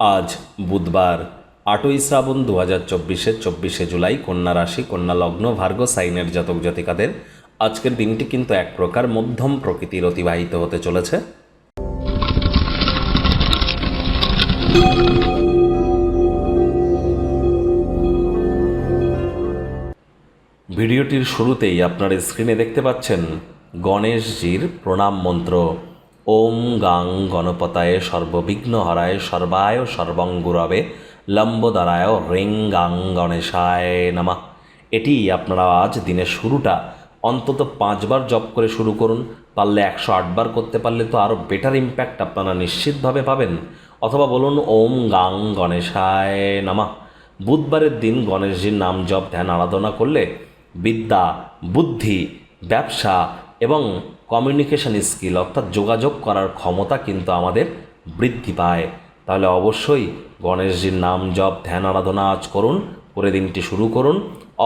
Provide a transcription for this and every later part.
আজ বুধবার, আটই শ্রাবণ দু হাজার চব্বিশের চব্বিশে জুলাই, কন্যা রাশি, কন্যা লগ্ন, ভার্গ সাইনের জাতক জাতিকাদের আজকের দিনটি কিন্তু এক প্রকার মধ্যম প্রকৃতির অতিবাহিত হতে চলেছে। ভিডিওটির শুরুতেই আপনার স্ক্রিনে দেখতে পাচ্ছেন গণেশজির প্রণাম মন্ত্র। ওম গাং গণপতায় সর্ববিঘ্ন হরায় সর্বায় সর্বঙ্গুরবে লম্বদারায় রিং গাং গণেশায় নামা। এটি আপনারা আজ দিনের শুরুটা। অন্তত পাঁচবার জপ করে শুরু করুন। পারলে একশো আটবার করতে পারলে তো আরও বেটার ইম্প্যাক্ট আপনারা নিশ্চিতভাবে পাবেন। অথবা বলুন, ওম গাং গণেশায় নামা। বুধবারের দিন গণেশজির নাম জপ, ধ্যান, আরাধনা করলে বিদ্যা, বুদ্ধি, ব্যবসা এবং কমিউনিকেশন স্কিল অর্থাৎ যোগাযোগ করার ক্ষমতা কিন্তু আমাদের বৃদ্ধি পায়। তাহলে অবশ্যই গণেশজির নাম জপ, ধ্যান, আরাধনা আজ করুন করে দিনটি শুরু করুন।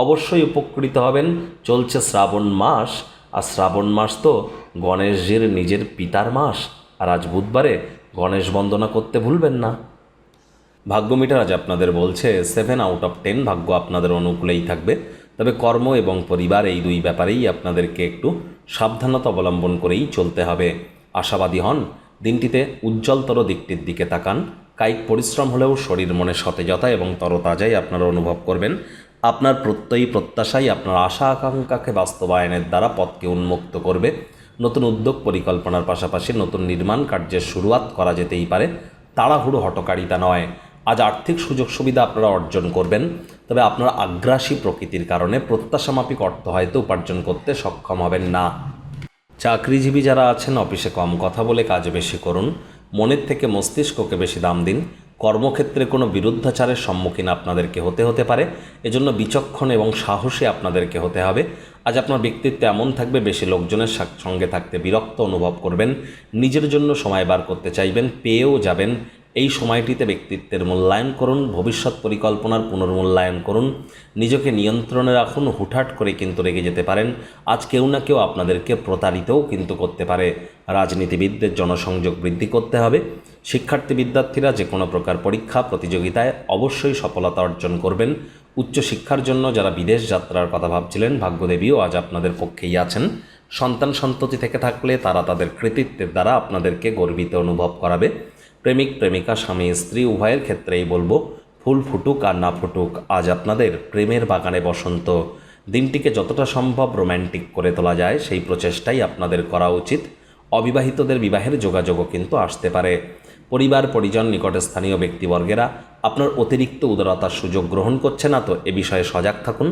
অবশ্যই উপকৃত হবেন, চলছে শ্রাবণ মাস, আর শ্রাবণ মাস তো গণেশজির নিজের পিতার মাস, আর আজ বুধবারে গণেশ বন্দনা করতে ভুলবেন না। ভাগ্য মিটার আজ আপনাদের বলছে সেভেন আউট অফ টেন ভাগ্য আপনাদের অনুকূলেই থাকবে। তবে কর্ম এবং পরিবার এই দুই ব্যাপারেই আপনাদেরকে একটু সাবধানতা অবলম্বন করেই চলতে হবে। আশাবাদী হন, দিনটিতে উজ্জ্বলতর দিকটির দিকে তাকান। কায়িক পরিশ্রম হলেও শরীর মনে সতেজতা এবং তরতাজাই আপনারা অনুভব করবেন। আপনার প্রত্যয়ী প্রত্যাশাই আপনার আশা আকাঙ্ক্ষাকে বাস্তবায়নের দ্বারা পথকে উন্মুক্ত করবে। নতুন উদ্যোগ পরিকল্পনার পাশাপাশি নতুন নির্মাণ কার্যের শুরুয়াত করা যেতেই পারে। তাড়াহুড়ো হটকারিতা নয়। আজ আর্থিক সুযোগ সুবিধা আপনারা অর্জন করবেন। তবে আপনার আগ্রাসী প্রকৃতির কারণে প্রত্যাশামাফিক অর্থ হয়তো উপার্জন করতে সক্ষম হবেন না। চাকরিজীবী যারা আছেন, অফিসে কম কথা বলে কাজ বেশি করুন। মনের থেকে মস্তিষ্ককে বেশি দাম দিন। কর্মক্ষেত্রে কোনো বিরুদ্ধাচারের সম্মুখীন আপনাদেরকে হতে হতে পারে। এজন্য বিচক্ষণ এবং সাহসী আপনাদেরকে হতে হবে। আজ আপনার ব্যক্তিত্ব এমন থাকবে, বেশি লোকজনের সঙ্গে থাকতে বিরক্ত অনুভব করবেন। নিজের জন্য সময় বার করতে চাইবেন, পেয়েও যাবেন। এই সময়টিতে ব্যক্তিত্বের মূল্যায়ন করুন, ভবিষ্যৎ পরিকল্পনার পুনর্মূল্যায়ন করুন, নিজেকে নিয়ন্ত্রণে রাখুন, হুটহাট করে কিন্তু রেগে যেতে পারেন। আজ কেউ না কেউ আপনাদেরকে প্রতারিতও কিন্তু করতে পারে। রাজনীতিবিদদের জনসংযোগ বৃদ্ধি করতে হবে। শিক্ষার্থী বিদ্যার্থীরা যে কোনো প্রকার পরীক্ষা, প্রতিযোগিতায় অবশ্যই সফলতা অর্জন করবেন। উচ্চশিক্ষার জন্য যারা বিদেশ যাত্রার কথা ভাবছিলেন, ভাগ্যদেবীও আজ আপনাদের পক্ষেই আছেন। সন্তান সন্ততি থেকে থাকলে তারা তাদের কৃতিত্বের দ্বারা আপনাদেরকে গর্বিত অনুভব করাবে। প্রেমিক, প্রেমিকা, স্বামী, স্ত্রী, উভয়ের ক্ষেত্রেই বলব, ফুল ফুটুক আর না ফুটুক, আজ আপনাদের প্রেমের বাগানে বসন্ত। দিনটিকে যতটা সম্ভব রোম্যান্টিক করে তোলা যায়, সেই প্রচেষ্টাই আপনাদের করা উচিত। অবিবাহিতদের বিবাহের যোগাযোগও কিন্তু আসতে পারে। পরিবার, পরিজন, নিকটে স্থানীয় ব্যক্তিবর্গেরা আপনার অতিরিক্ত উদারতার সুযোগ গ্রহণ করছে না তো, এ বিষয়ে সজাগ থাকুন।